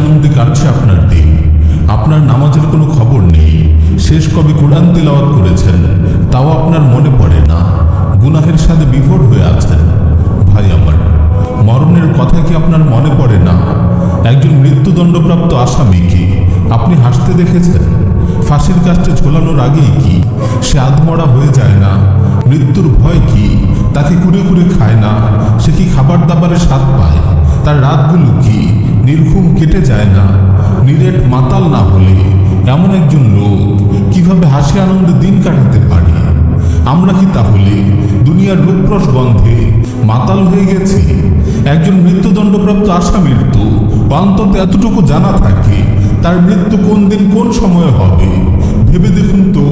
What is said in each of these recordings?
আনন্দে কাটছে আপনার দিন। আপনার নামাজের কোনো খবর নেই। শেষ কবে কোরআন তিলাওয়াত করেছেন, তাও আপনার মনে পড়ে না। গুনাহের সাথে বিভোর হয়ে আছেন। ভাই আমার, মরণের কথা কি আপনার মনে পড়ে না? একজন মৃত্যুদণ্ডপ্রাপ্ত আসামি কি? আপনি হাসতে দেখেছেন? ফাঁসির কাজটা ঝোলানোর আগেই কি? সে আধমরা হয়ে যায় না? মৃত্যুর ভয় কি? তাকে কুড়ে কুড়ে খায় না? সে কি খাবার দাবারের স্বাদ পায়? তার রাতগুলো কি? নির্ঘুম কেটে যায় না, নিরেট মাতাল না হলে এমন একজন লোক কীভাবে হাসি আনন্দে দিন কাটাতে পারে? আমরা কি তাহলে দুনিয়ার রূপরস গন্ধে মাতাল হয়ে গেছি? একজন মৃত্যুদণ্ডপ্রাপ্ত আসামির তো অন্তত এতটুকু জানা থাকে, তার মৃত্যু কোন দিন কোন সময়ে হবে? ভেবে দেখুন তো,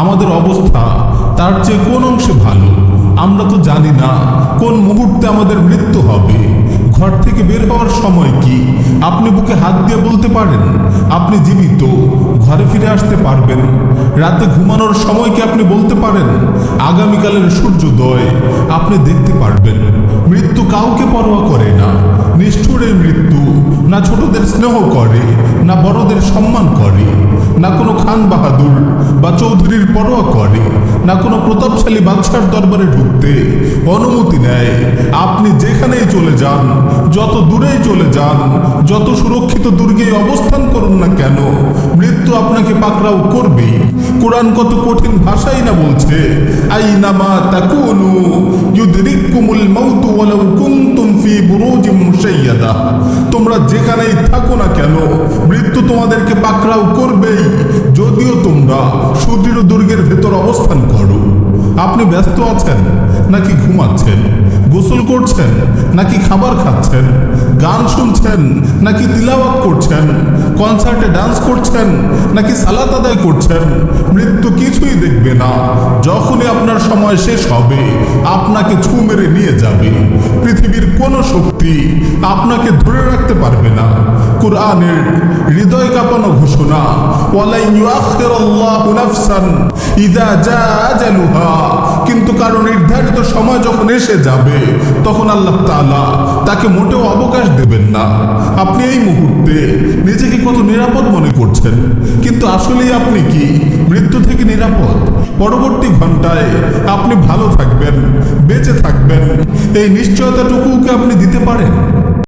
আমাদের অবস্থা তার চেয়ে কোন অংশে ভালো? আমরা তো জানি না কোন মুহূর্তে আমাদের মৃত্যু হবে। ঘর থেকে বের হওয়ার সময় কি আপনি বুকে হাত দিয়ে বলতে পারেন, আপনি জীবিত, ঘরে ফিরে আসতে পারবেন? রাতে ঘুমানোর সময় কি আপনি বলতে পারেন, আগামীকালের সূর্যোদয় আপনি দেখতে পারবেন? মৃত্যু কাউকে পরোয়া করে না, নিষ্ঠুরের মৃত্যু না ছোটদের স্নেহ করে, না বড়দের সম্মান করে। না কোনো খান বাহাদুর বা চৌধুরীর পরোয়া করে, না কোনো প্রতাপশালী বাদশার দরবারে ঢুকতে। অনুমতি নেয়, আপনি যেখানেই চলে যান, যত দূরেই চলে যান, যত সুরক্ষিত দুর্গে অবস্থান করুন না কেন, মৃত্যু আপনাকে পাকড়াও করবেই কোরআন কত কঠিন ভাষাই না বলছে, আইনামা তাকুনু ইউদরিকুমুল মাউতু ওয়ালাউ কুনতুম ফি বুরুজিম মুশাইয়াদা। তোমরা যেখানেই থাকো না কেন, মৃত্যু তোমাদেরকে পাকড়াও অবস্থান করো। আপনি ব্যস্ত আছেন নাকি ঘুমাচ্ছেন? গোসল করছেন, নাকি খাবার খাচ্ছেন, গান শুনছেন, নাকি তিলাওয়াত করছেন, কনসার্টে ডান্স করছেন, নাকি সালাত আদায় করছেন, মৃত্যু কিছুই দেখবে না। যখনই আপনার সময় শেষ হবে, আপনাকে ছু মেরে নিয়ে যাবে। পৃথিবীর কোনো শক্তি আপনাকে ধরে রাখতে পারবে না। কোরআনের হৃদয় কাঁপানো ঘোষণা কিন্তু কারও নির্ধারিত সময় যখন এসে যাবে তখন আল্লাহ তালা তাকে মোটেও অবকাশ দেবেন না। আপনি এই মুহূর্তে নিজেকে কত নিরাপদ মনে করছেন, কিন্তু আসলেই আপনি কি? মৃত্যু থেকে নিরাপদ। পরবর্তী ঘন্টায় আপনি ভালো থাকবেন, বেঁচে থাকবেন। এই নিশ্চয়তাটুকুকে আপনি দিতে পারেন?